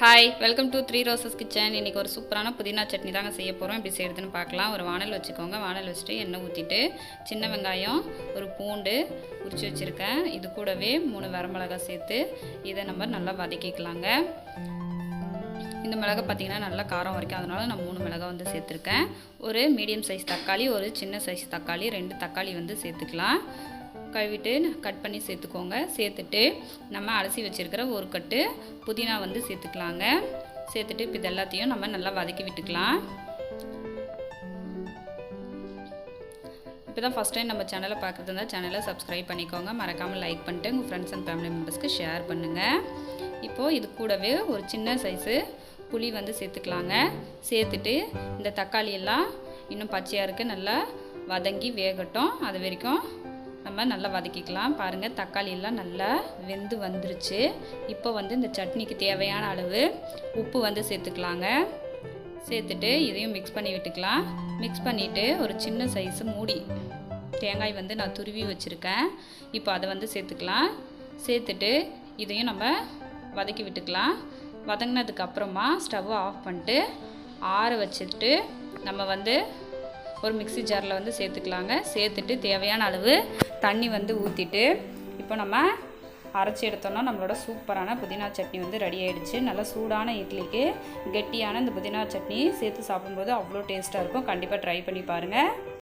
Hi welcome to three roses kitchen இன்றைக்கி ஒரு சூப்பரான புதினா சட்னி தாங்க செய்ய போகிறோம் எப்படி செய்கிறதுன்னு பார்க்கலாம். ஒரு வானல் வச்சுக்கோங்க. வானல் வச்சுட்டு எண்ணெய் ஊற்றிட்டு சின்ன வெங்காயம் ஒரு பூண்டு உரிச்சு வச்சுருக்கேன். இது கூடவே மூணு வரமிளகாய் சேர்த்து இதை நம்ம நல்லா வதக்கிக்கலாங்க. இந்த மிளகா பார்த்தீங்கன்னா நல்லா காரம் வரைக்கும். அதனால நான் மூணு மிளகாய் வந்து சேர்த்துருக்கேன். ஒரு மீடியம் சைஸ் தக்காளி ஒரு சின்ன சைஸ் தக்காளி ரெண்டு தக்காளி வந்து சேர்த்துக்கலாம். கழுவிட்டு கட் பண்ணி சேர்த்துக்கோங்க. சேர்த்துட்டு நம்ம அலசி வச்சுருக்கிற ஒரு கட்டு புதினா வந்து சேர்த்துக்கலாங்க. சேர்த்துட்டு இப்போ இது எல்லாத்தையும் நம்ம நல்லா வதக்கி விட்டுக்கலாம். இப்போ தான் ஃபஸ்ட் டைம் நம்ம சேனலை பார்க்குறது இருந்தால் சேனலை சப்ஸ்கிரைப் பண்ணிக்கோங்க. மறக்காமல் லைக் பண்ணிட்டு உங்கள் ஃப்ரெண்ட்ஸ் அண்ட் ஃபேமிலி மெம்பர்ஸ்க்கு ஷேர் பண்ணுங்கள் இப்போது இது கூடவே ஒரு சின்ன சைஸு புளி வந்து சேர்த்துக்கலாங்க. சேர்த்துட்டு இந்த தக்காளி எல்லாம் இன்னும் பச்சையாக இருக்குது நல்லா வதங்கி வேகட்டும். அது வரைக்கும் நம்ம நல்லா வதக்கிக்கலாம். பாருங்கள் தக்காளியெல்லாம் நல்லா வெந்து வந்துருச்சு. இப்போ வந்து இந்த சட்னிக்கு தேவையான அளவு உப்பு வந்து சேர்த்துக்கலாங்க. சேர்த்துட்டு இதையும் மிக்ஸ் பண்ணி விட்டுக்கலாம். மிக்ஸ் பண்ணிவிட்டு ஒரு சின்ன சைஸு மூடி. தேங்காய் வந்து நான் துருவி வச்சுருக்கேன். இப்போ அதை வந்து சேர்த்துக்கலாம். சேர்த்துட்டு இதையும் நம்ம வதக்கி விட்டுக்கலாம். வதங்கினதுக்கு அப்புறமா ஸ்டவ் ஆஃப் பண்ணிட்டு ஆற வச்சுட்டு நம்ம வந்து ஒரு மிக்ஸி ஜாரில் வந்து சேர்த்துக்கலாங்க. சேர்த்துட்டு தேவையான அளவு தண்ணி வந்து ஊற்றிட்டு இப்போ நம்ம அரைச்சி எடுத்தோம்னா நம்மளோட சூப்பரான புதினா சட்னி வந்து ரெடி ஆகிடுச்சு நல்லா சூடான இட்லிக்கு கெட்டியான இந்த புதினா சட்னி சேர்த்து சாப்பிடும்போது அவ்வளோ டேஸ்ட்டாக இருக்கும். கண்டிப்பாக ட்ரை பண்ணி பாருங்கள்